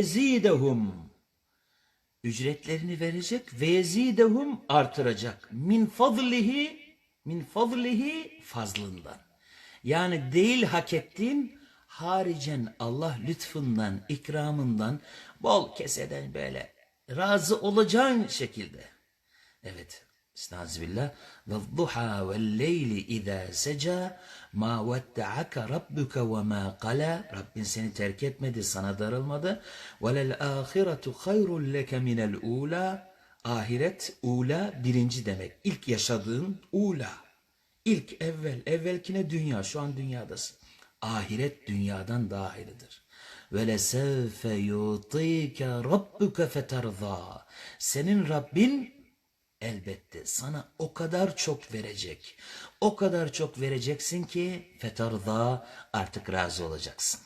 yezidehum ücretlerini verecek ve yezidehum artıracak min fadlihi min fadlihi fazlından. Yani değil hak ettiğin haricen Allah lütfundan, ikramından, bol keseden böyle razı olacağın şekilde. Evet. Estağfirullah. Ve duha ve leyli izâ seca ma vetta'aka rabbuka ve ma qala. Rabbin seni terk etmedi, sana darılmadı. Ve lel ahiretu hayrun leke minel ula. Ahiret, ula birinci demek. İlk yaşadığın ula. İlk evvel, evvelkine dünya, şu an dünyadasın. Ahiret dünyadan daha hayırlıdır. Ve lesevfe yutike rabbuke feterza. Senin Rabbin elbette sana o kadar çok verecek. O kadar çok vereceksin ki fetarda artık razı olacaksın.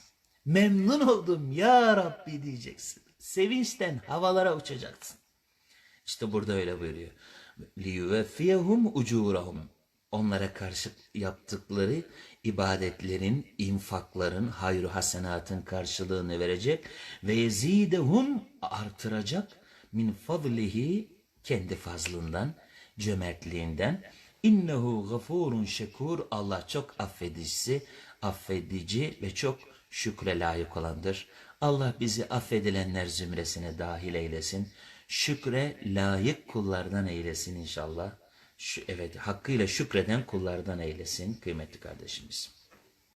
Memnun oldum ya Rabbi diyeceksin. Sevinçten havalara uçacaksın. İşte burada öyle buyuruyor. لِيُوَفِّيَهُمْ ucurahum. Onlara karşı yaptıkları ibadetlerin, infakların, hayru hasenatın karşılığını verecek ve yezidehum artıracak min fadlihi kendi fazlından, cömertliğinden. İnnehu gafurun şekur. Allah çok affedicisi, affedici ve çok şükre layık olandır. Allah bizi affedilenler zümresine dahil eylesin. Şükre layık kullardan eylesin inşallah. Şu, evet hakkıyla şükreden kullardan eylesin kıymetli kardeşimiz.